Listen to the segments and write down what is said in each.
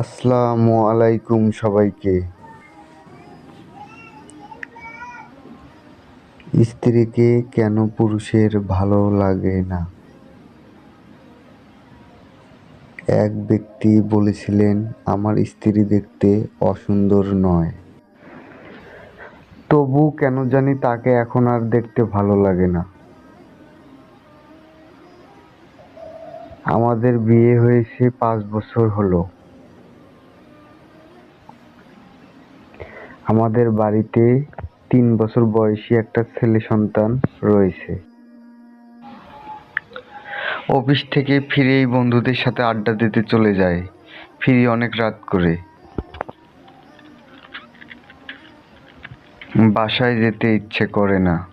আসসালামু আলাইকুম সবাইকে। স্ত্রীকে কেন পুরুষের ভালো লাগে না? এক ব্যক্তি বলেছিলেন, আমার স্ত্রী দেখতে অসুন্দর নয়। তবু কেন জানি তাকে এখন আর দেখতে ভালো লাগে না। আমাদের বিয়ে হয়েছে পাঁচ বছর হলো। আমাদের বাড়িতে তিন বছর বয়সী একটা ছেলে সন্তান রয়েছে। অফিস থেকে ফিরেই বন্ধুদের সাথে আড্ডা দিতে চলে যায়। ফিরি অনেক রাত করে। বাসায় যেতে ইচ্ছে করে না।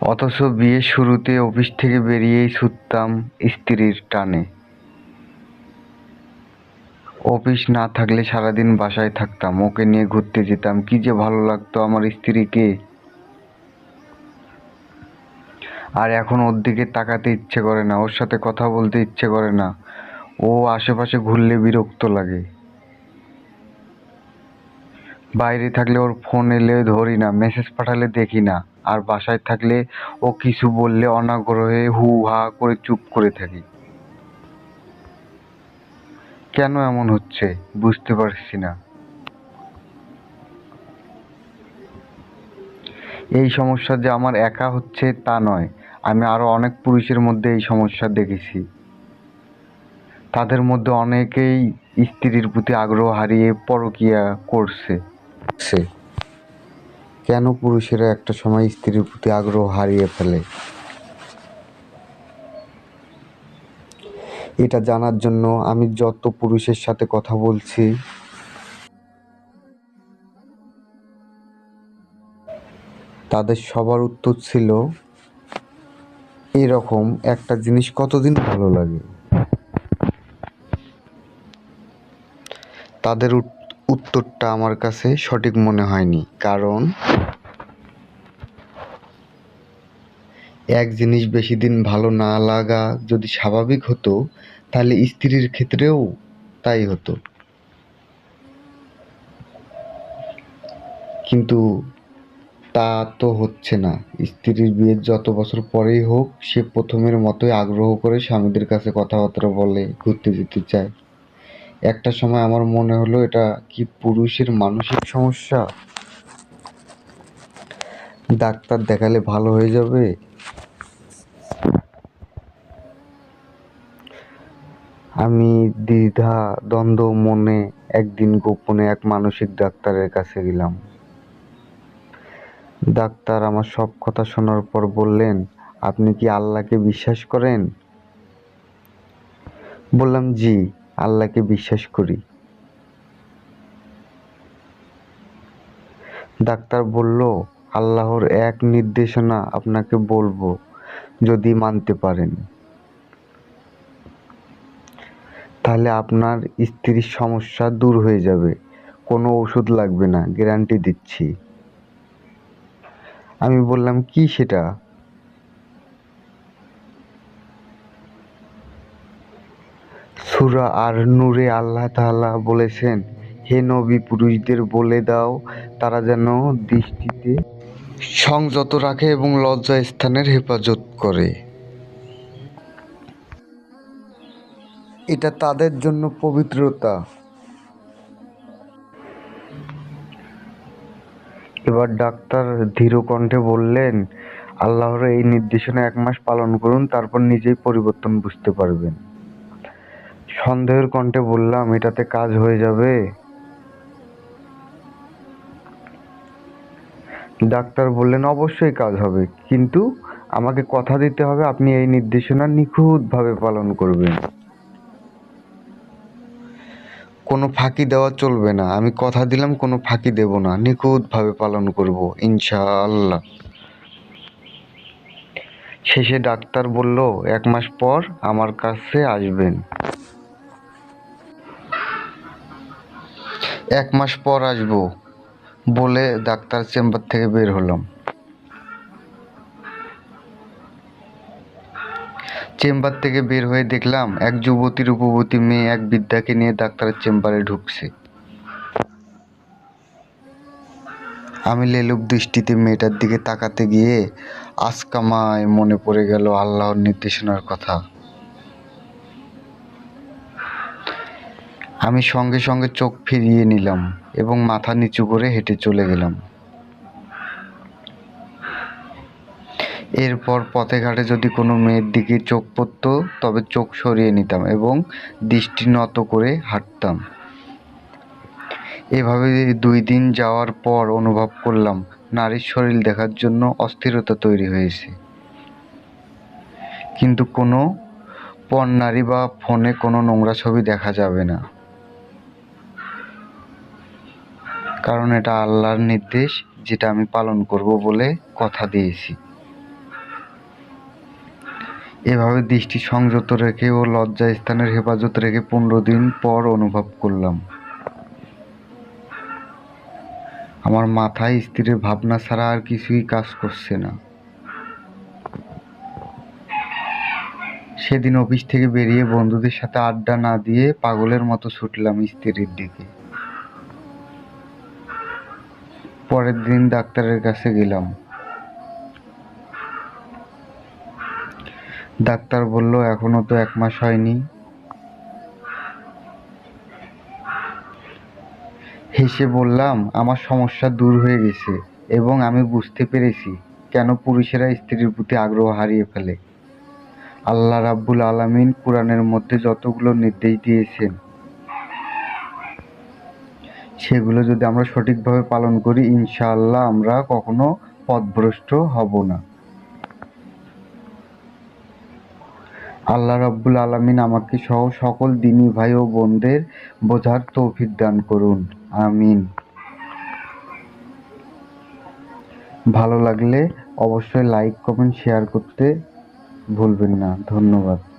অথচ বিয়ের শুরুতে অফিস থেকে বেরিয়েই ছুটতাম স্ত্রীর টানে। অফিস না থাকলে সারাদিন বাসায় থাকতাম, ওকে নিয়ে ঘুরতে যেতাম। কি যে ভালো লাগতো আমার স্ত্রীকে। আর এখন ওর দিকে তাকাতে ইচ্ছে করে না, ওর সাথে কথা বলতে ইচ্ছে করে না। ও আশেপাশে ঘুরলে বিরক্ত লাগে। বাইরে থাকলে ওর ফোন এলে ধরি না মেসেজ পাঠালে দেখি না। আর বাসায় থাকলে ও কিছু বললে অনাগ্রহে হু হা করে চুপ করে থাকি। কেন এমন হচ্ছে বুঝতে পারছি না। এই সমস্যা যে আমার একা হচ্ছে তা নয়। আমি আরও অনেক পুরুষের মধ্যে এই সমস্যা দেখেছি। তাদের মধ্যে অনেকেই স্ত্রীর প্রতি আগ্রহ হারিয়ে পরকিয়া করছে। কেন পুরুষেরা একটা সময় স্ত্রীর প্রতি আগ্রহ হারিয়ে ফেলে? এটা জানার জন্য আমি যত পুরুষের সাথে কথা বলছি। তাদের সবার উত্তর ছিল, এরকম একটা জিনিস কতদিন ভালো লাগে? তাদের উত- উত্তরটা আমার কাছে সঠিক মনে হয়নি, কারণ এক জিনিস বেশি দিন ভালো না লাগা যদি স্বাভাবিক হতো, তাহলে স্ত্রীর ক্ষেত্রেও তাই হতো। কিন্তু তা তো হচ্ছে না। স্ত্রীর বিয়ের যত বছর পরেই হোক, সে প্রথমের মতোই আগ্রহ করে স্বামীদের কাছে কথাবার্তা বলে, ঘুরতে যেতে চায়। একটা সময় আমার মনে হলো, এটা কি পুরুষের মানসিক সমস্যা? ডাক্তার দেখালে ভালো হয়ে যাবে আমি দ্বিধা, দ্বন্দ্ব, মনে একদিন গোপনে এক মানসিক ডাক্তারের কাছে গেলাম। ডাক্তার আমার সব কথা শোনার পর বললেন, আপনি কি আল্লাহকে বিশ্বাস করেন? বললাম, জি, আল্লাহকে বিশ্বাস করি। ডাক্তার বলল, আল্লাহর এক নির্দেশনা আপনাকে বলব, যদি মানতে পারেন। তাহলে আপনার স্ত্রীর সমস্যা দূর হয়ে যাবে। কোনো ওষুধ লাগবে না গ্যারান্টি দিচ্ছি। আমি বললাম, কি সেটা? সূরা আর নূরে আল্লাহ তাআলা বলেছেন, হে নবী, পুরুষদের বলে দাও, তারা যেন দৃষ্টিতে সংযত রাখে এবং লজ্জা স্থানের হেফাজত করে। এটা তাদের জন্য পবিত্রতা। এবার ডাক্তার ধীর কণ্ঠে বললেন, আল্লাহর এই নির্দেশনা এক মাস পালন করুন, তারপর নিজেই পরিবর্তন বুঝতে পারবেন। সন্দেহের কণ্ঠে বললাম, এটাতে কাজ হয়ে যাবে। ডাক্তার বললেন, অবশ্যই কাজ হবে, কিন্তু আমাকে কথা দিতে হবে, আপনি এই নির্দেশনা নিখুঁতভাবে পালন করবেন। কোনো ফাঁকি দেওয়া চলবে না। আমি কথা দিলাম, কোনো ফাঁকি দেব না। নিখুঁতভাবে পালন করব, ইনশাআল্লাহ। শেষে ডাক্তার বলল, এক মাস পর আমার কাছে আসবেন। এক মাস পর আসব। বলে ডাক্তার চেম্বার থেকে বের হলাম। চেম্বার থেকে বের হয়ে দেখলাম এক যুবতী রূপবতী মেয়ে এক বৃদ্ধাকে নিয়ে ডাক্তারের চেম্বারে ঢুকছে। আমি লেলুপ দৃষ্টিতে মেয়েটার দিকে তাকাতে গিয়ে আচকামায় মনে পড়ে গেল আল্লাহর নির্দেশনার কথা। আমি সঙ্গে সঙ্গে চোখ ফিরিয়ে নিলাম এবং মাথা নিচু করে হেঁটে চলে গেলাম। এরপর পথে ঘাটে যদি কোনো মেয়ের দিকে চোখ পড়তো, তবে চোখ সরিয়ে নিতাম এবং দৃষ্টি নত করে হাঁটতাম। এভাবে দুই দিন যাওয়ার পর অনুভব করলাম, নারীর শরীর দেখার জন্য অস্থিরতা তৈরি হয়েছে। কিন্তু কোনো পর নারী বা ফোনে কোনো নোংরা ছবি দেখা যাবে না। কারণ এটা আল্লাহর নির্দেশ, যেটা আমি পালন করব বলে কথা দিয়েছি। এভাবে দৃষ্টি সংযত রেখে ও লজ্জা স্থানের হেফাজত রেখে পনেরো দিন পর অনুভব করলাম। আমার মাথায় স্ত্রীর ভাবনা ছাড়া আর কিছুই কাজ করছে না। সেদিন অফিস থেকে বেরিয়ে বন্ধুদের সাথে আড্ডা না দিয়ে পাগলের মতো ছুটলাম স্ত্রীর দিকে। পরের দিন ডাক্তারের কাছে গেলাম। ডাক্তার বলল, এখনও তো এক মাস হয়নি। হেসে বললাম, আমার সমস্যা দূর হয়ে গেছে এবং আমি বুঝতে পেরেছি কেন পুরুষেরা স্ত্রীর প্রতি আগ্রহ হারিয়ে ফেলে। আল্লাহ রাব্বুল আলামিন কোরআনের মধ্যে যতগুলো নির্দেশ দিয়েছেন, সেগুলো যদি আমরা সঠিকভাবে পালন করি, ইনশাআল্লাহ আমরা কখনো পথভ্রষ্ট হব না। আল্লাহ রাব্বুল আলামিন আমাকে সহ সকল দিনী ভাই ও বোনদের বোঝার তৌফিক দান করুন। আমিন। ভালো লাগলে অবশ্যই লাইক কমেন্ট শেয়ার করতে ভুলবেন না। ধন্যবাদ।